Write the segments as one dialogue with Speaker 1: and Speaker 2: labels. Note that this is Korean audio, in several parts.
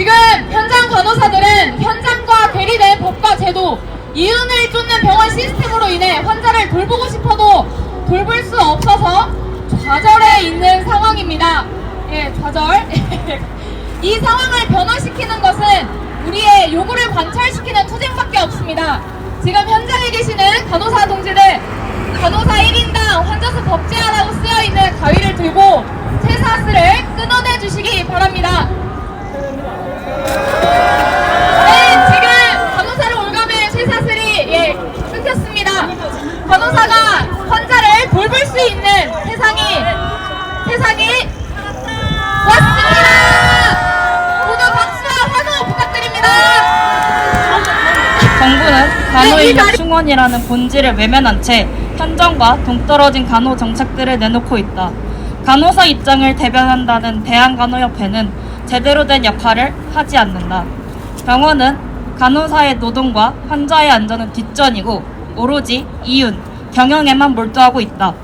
Speaker 1: 지금 현장 간호사들은 현장과 괴리된 법과 제도, 이윤을 쫓는 병원 시스템으로 인해 환자를 돌보고 싶어도 돌볼 수 없어서 좌절해 있는 상황입니다. 예, 좌절. 이 상황을 변화시키는 것은 우리의 요구를 관철시키는 투쟁밖에 없습니다. 지금 현장에 계시는 간호사 동지들, 간호사 1인당 환자 수 법제화라고 쓰여 있는 가위를 들고 쇠사슬을 끊어내 주시기 바랍니다. 네, 지금 간호사를 올가매 예, 끊겼습니다. 간호사가 환자를 돌볼 수 있는 세상이 세상이 왔습니다. 모두 박수와 환호 부탁드립니다.
Speaker 2: 정부는 간호인력 충원이라는 본질을 외면한 채 현장과 동떨어진 간호 정책들을 내놓고 있다. 간호사 입장을 대변한다는 대한간호협회는 제대로 된 역할을 하지 않는다. 병원은 간호사의 노동과 환자의 안전은 뒷전이고 오로지 이윤, 경영에만 몰두하고 있다.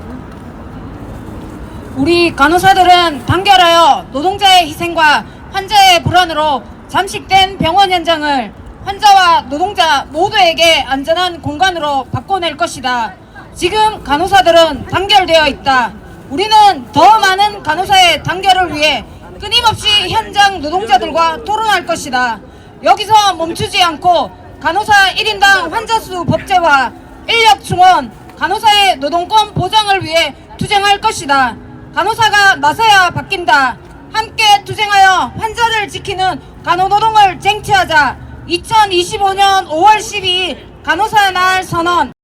Speaker 3: 우리 간호사들은 단결하여 노동자의 희생과 환자의 불안으로 잠식된 병원 현장을 환자와 노동자 모두에게 안전한 공간으로 바꿔낼 것이다. 지금 간호사들은 단결되어 있다. 우리는 더 많은 간호사의 단결을 위해 끊임없이 현장 노동자들과 토론할 것이다. 여기서 멈추지 않고 간호사 1인당 환자 수 법제화, 인력 충원, 간호사의 노동권 보장을 위해 투쟁할 것이다. 간호사가 나서야 바뀐다. 함께 투쟁하여 환자를 지키는 간호노동을 쟁취하자. 2025년 5월 12일 간호사 날 선언.